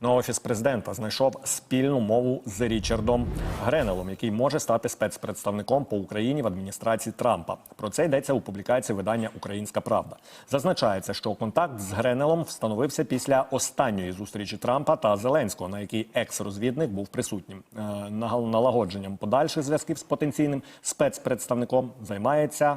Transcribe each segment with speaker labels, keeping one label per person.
Speaker 1: Ну, а офіс президента знайшов спільну мову з Річардом Гренелом, який може стати спецпредставником по Україні в адміністрації Трампа. Про це йдеться у публікації видання Українська Правда. Зазначається, що контакт з Гренелом встановився після останньої зустрічі Трампа та Зеленського, на якій екс-розвідник був присутнім. Е, Налагодженням подальших зв'язків з потенційним спецпредставником займається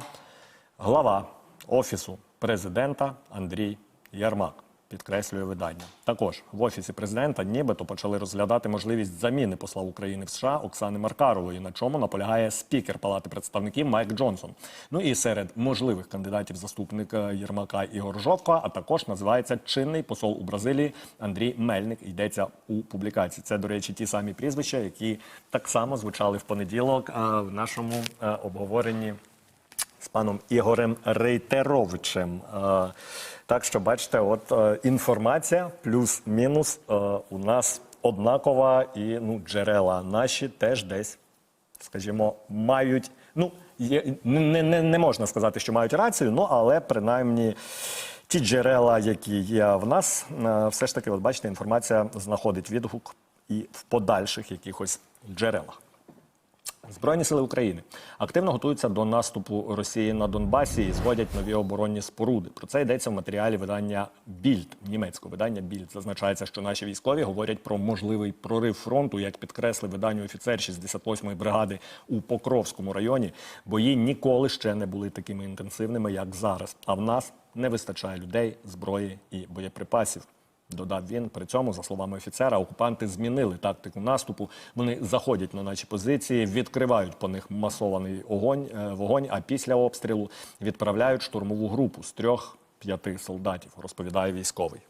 Speaker 1: глава офісу президента Андрій Ярмак. Підкреслює видання. Також в офісі президента нібито почали розглядати можливість заміни посла України в США Оксани Маркарової, на чому наполягає спікер Палати представників Майк Джонсон. Ну і серед можливих кандидатів заступника Єрмака Ігор Жовко, а також називається чинний посол у Бразилії Андрій Мельник. Йдеться у публікації. Це, до речі, ті самі прізвища, які так само звучали в понеділок в нашому е, обговоренні паном Ігорем Рейтеровичем. Е, Так що бачите, от е, інформація плюс-мінус е, у нас однакова, і ну, джерела наші теж десь, скажімо, мають. Ну, не, не, не можна сказати, що мають рацію, ну але принаймні. Ті джерела, які є в нас, все ж таки, от бачите, інформація знаходить відгук і в подальших якихось джерелах. Збройні сили України активно готуються до наступу Росії на Донбасі і зводять нові оборонні споруди. Про це йдеться в матеріалі видання Більд, німецького видання Більд. Зазначається, що наші військові говорять про можливий прорив фронту, як підкреслив виданню офіцер 68-ї бригади у Покровському районі. Бої ніколи ще не були такими інтенсивними, як зараз. А в нас не вистачає людей, зброї і боєприпасів. Додав він при цьому, за словами офіцера, окупанти змінили тактику наступу. Вони заходять на наші позиції, відкривають по них масований огонь, е, вогонь. А після обстрілу відправляють штурмову групу з трьох-п'яти солдатів. Розповідає військовий.